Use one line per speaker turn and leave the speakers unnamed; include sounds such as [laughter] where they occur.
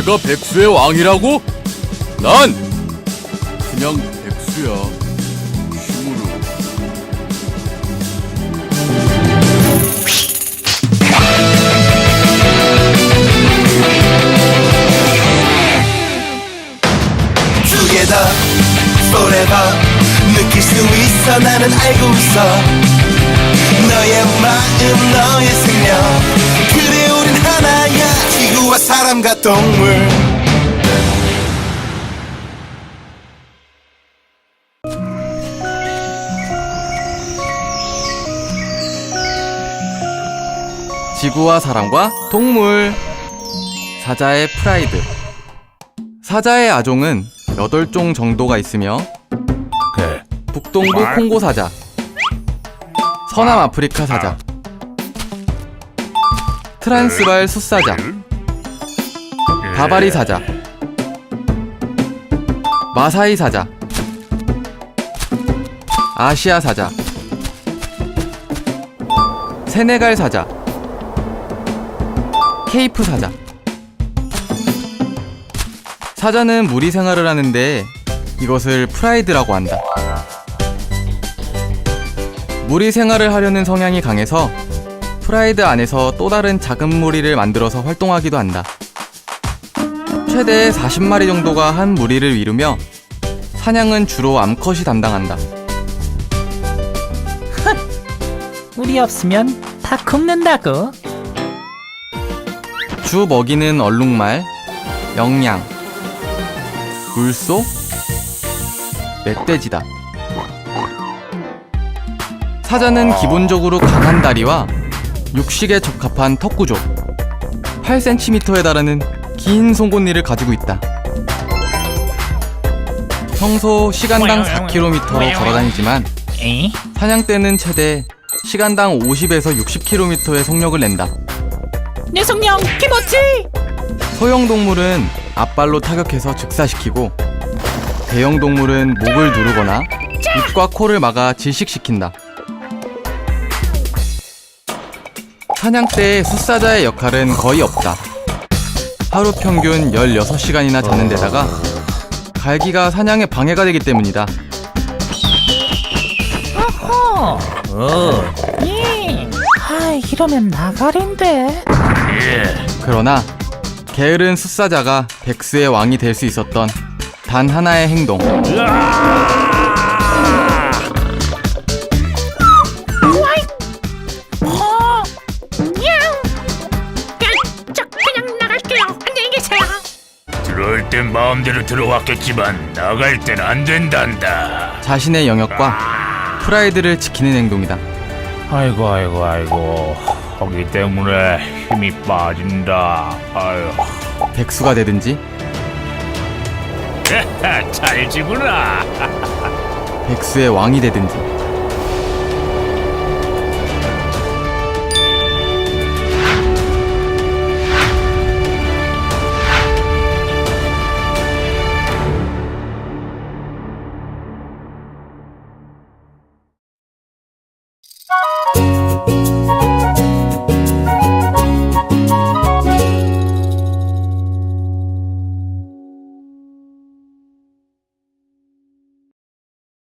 내가 백수의 왕이라고? 난 그냥 백수야. 힘으로.
느낄 수 있어 나는 알고 있어 너의 마음 너의 생명 사람과 동물.
지구와 사람과 동물. 사자의 프라이드. 사자의 아종은 8종 정도가 있으며 북동부 콩고 사자, 서남 아프리카 사자, 트란스발 숫사자, 바바리 사자, 마사이 사자, 아시아 사자, 세네갈 사자, 케이프 사자. 사자는 무리 생활을 하는데 이것을 프라이드라고 한다. 무리 생활을 하려는 성향이 강해서 프라이드 안에서 또 다른 작은 무리를 만들어서 활동하기도 한다. 최대 40마리 정도가 한 무리를 이루며 사냥은 주로 암컷이 담당한다. [laughs]
우리 없으면 다 굶는다고.
주 먹이는 얼룩말, 영양, 물소, 멧돼지다. 사자는 기본적으로 강한 다리와 육식에 적합한 턱 구조, 8cm에 달하는 긴 송곳니를 가지고 있다. 평소 시간당 4km 걸어 다니지만
에?
사냥 때는 최대 시간당 50에서 60km의 속력을 낸다.
내 성령 김어치.
소형 동물은 앞발로 타격해서 즉사시키고 대형 동물은 목을 누르거나 입과 코를 막아 질식시킨다. 사냥 때 숫사자의 역할은 거의 없다. 하루 평균 16시간이나 자는 데다가 갈기가 사냥에 방해가 되기 때문이다.
어. 어. 예. 아 이러면 나가린데.
그러나 게으른 숫사자가 백수의 왕이 될 수 있었던 단 하나의 행동.
어,
땐 마음대로 들어왔겠지만 나갈 땐 안 된단다.
자신의 영역과 프라이드를 지키는 행동이다.
아이고 아이고 아이고 거기 때문에 힘이 빠진다. 아유,
백수가 되든지 [laughs]
잘 지구나.
백수의 왕이 되든지